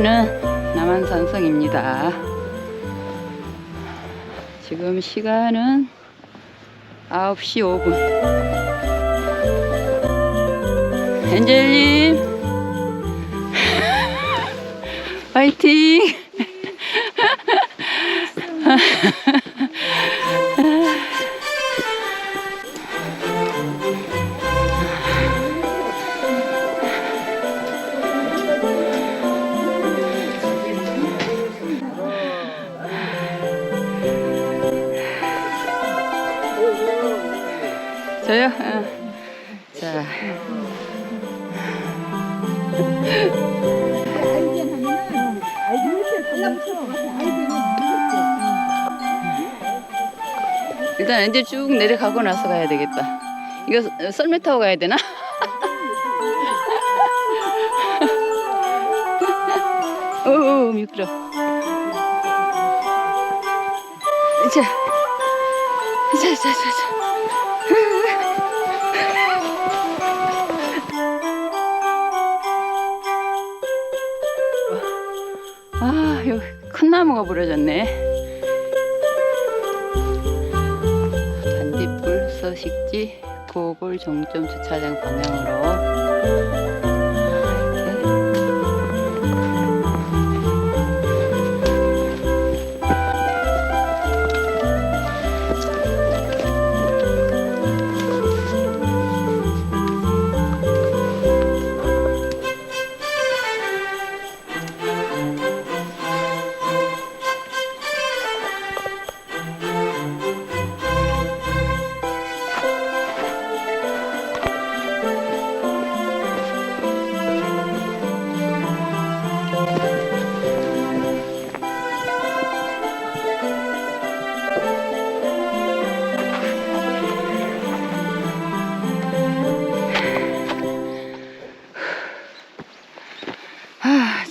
여기는 남한산성입니다. 지금 시간은 9시 5분. 엔젤님, 파이팅! 일단 엔젤 쭉 내려가고 나서 가야 되겠다. 이거 썰- 썰매 타고 가야 되나? 오, 미끄러. 자, 자, 자, 자, 자. 큰 나무가 부러졌네. 반딧불 서식지 고골 종점 주차장 방향으로.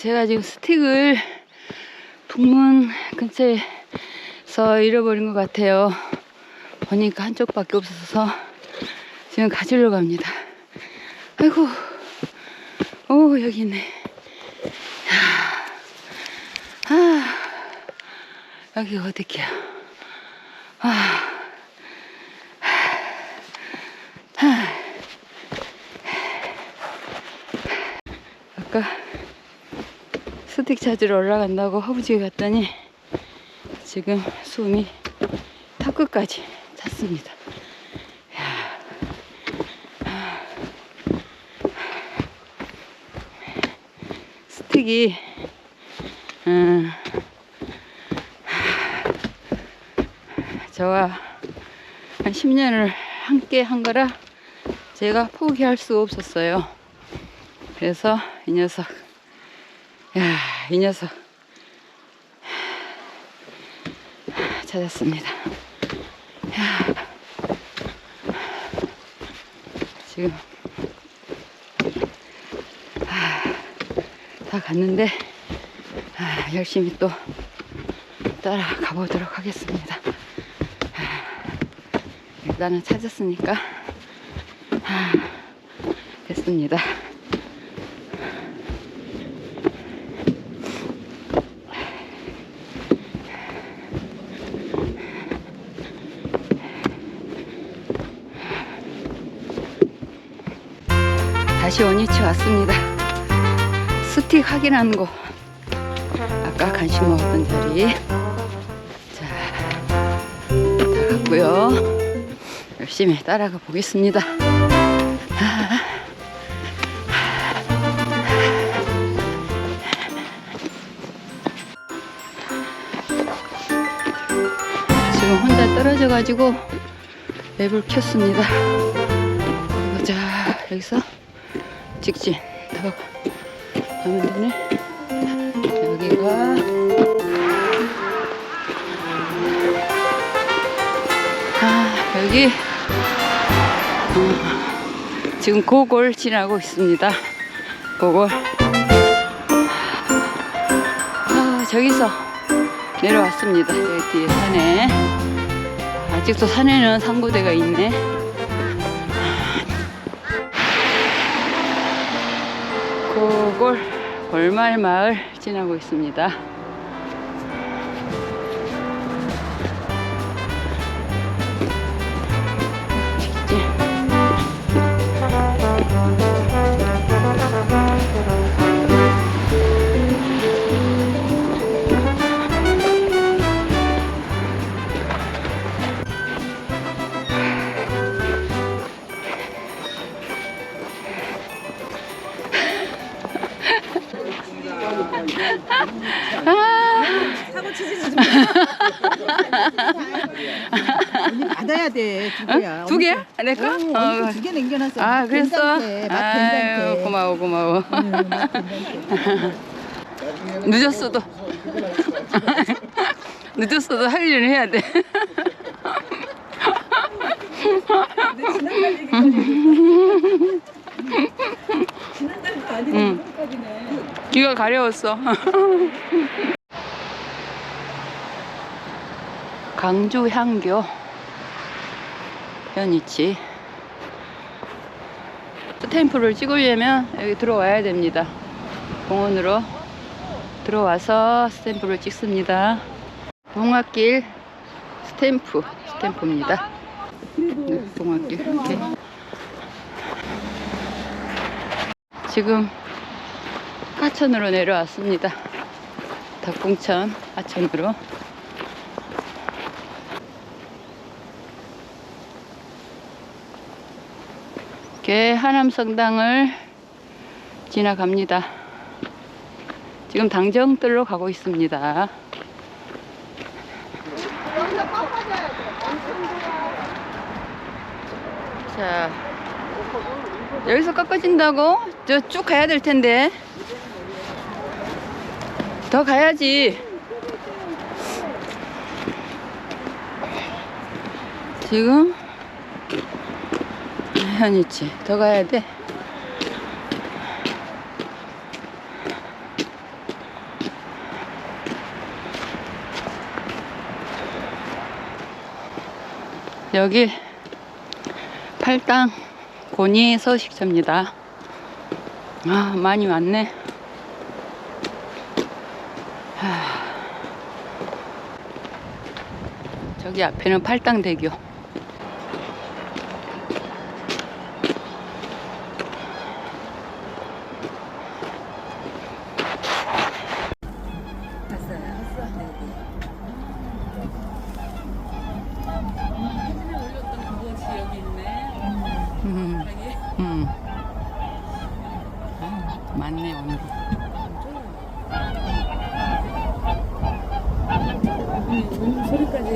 제가 지금 스틱을 북문 근처에서 잃어버린 것 같아요. 보니까 한쪽밖에 없어서 지금 가지러 갑니다. 아이고, 오, 여기 있네. 아, 여기 어디게요? 스틱 찾으러 올라간다고 허브지에 갔더니 지금 숨이 턱 끝까지 찼습니다. 이야. 스틱이 음, 저와 한 10년을 함께 한 거라 제가 포기할 수 없었어요. 그래서 이 녀석 야, 이 녀석 찾았습니다. 야. 지금 아, 다 갔는데 아, 열심히 또 따라가 보도록 하겠습니다. 아, 일단은 찾았으니까 아, 됐습니다. 다시 원위치 왔습니다. 스틱 확인하는 거. 아까 간식 먹었던 자리. 자, 다 갔고요. 열심히 따라가 보겠습니다. 지금 혼자 떨어져가지고 맵을 켰습니다. 보자 여기서 직진 더. 가면 되네 여기가 아 여기. 어, 지금 고골 지나고 있습니다. 고골. 아 저기서 내려왔습니다. 여기 뒤에 산에. 아직도 산에는 상고대가 있네 고골 볼말 마을 지나고 있습니다. 언니 받아야 돼. 두 개야. 어? 두 개야? 내 거? 어, 어. 두개 남겨놨어. 아, 그랬어? 괜찮대. 맛 아유, 괜찮대. 고마워, 고마워. 응, 맛 괜찮대. 늦었어도. 늦었어도 할 일은 해야 돼. 지난달 아니고 응. 귀가 가려웠어. 강주 향교 편이치 스탬프를 찍으려면 여기 들어와야 됩니다. 공원으로 들어와서 스탬프를 찍습니다. 동학길 스탬프 스탬프입니다. 네, 동학길 이렇게 지금 하천으로 내려왔습니다. 덕봉천 하천으로. 이렇게 하남성당을 지나갑니다. 지금 당정뜰로 가고 있습니다. 자, 여기서 꺾어진다고? 저 쭉 가야 될 텐데. 더 가야지. 지금 현이치 더 가야 돼. 여기 팔당 고니 서식처입니다. 아 많이 왔네. 저기 앞에는 팔당대교.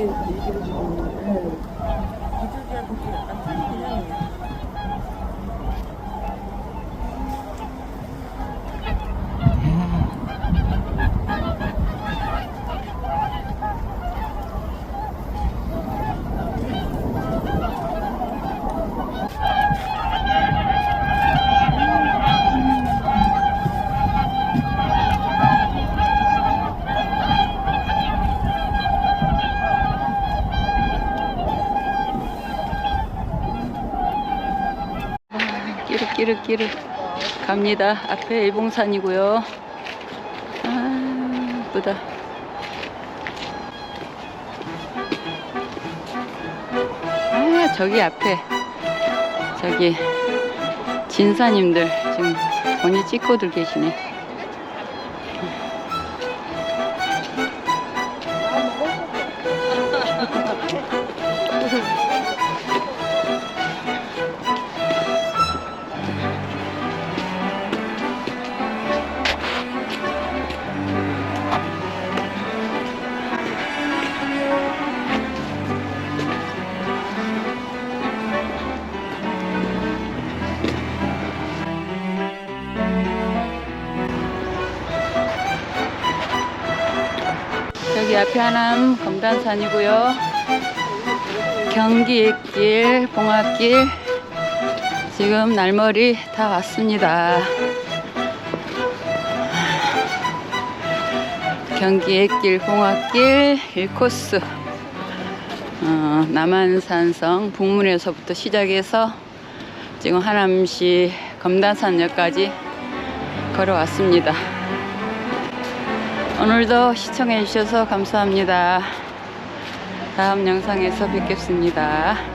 얘기를 주고. 비둘기하고 좀 약간 끼르끼르끼르 갑니다. 앞에 일봉산이고요. 아, 예쁘다. 아, 저기 앞에 저기 진사님들 지금 언니 찍고들 계시네. 여기 앞에 하남 검단산이고요. 경기 액길, 봉화길 지금 날머리 다 왔습니다. 경기 액길, 봉화길 1코스 어, 남한산성 북문에서부터 시작해서 지금 하남시 검단산역까지 걸어왔습니다. 오늘도 시청해 주셔서 감사합니다. 다음 영상에서 뵙겠습니다.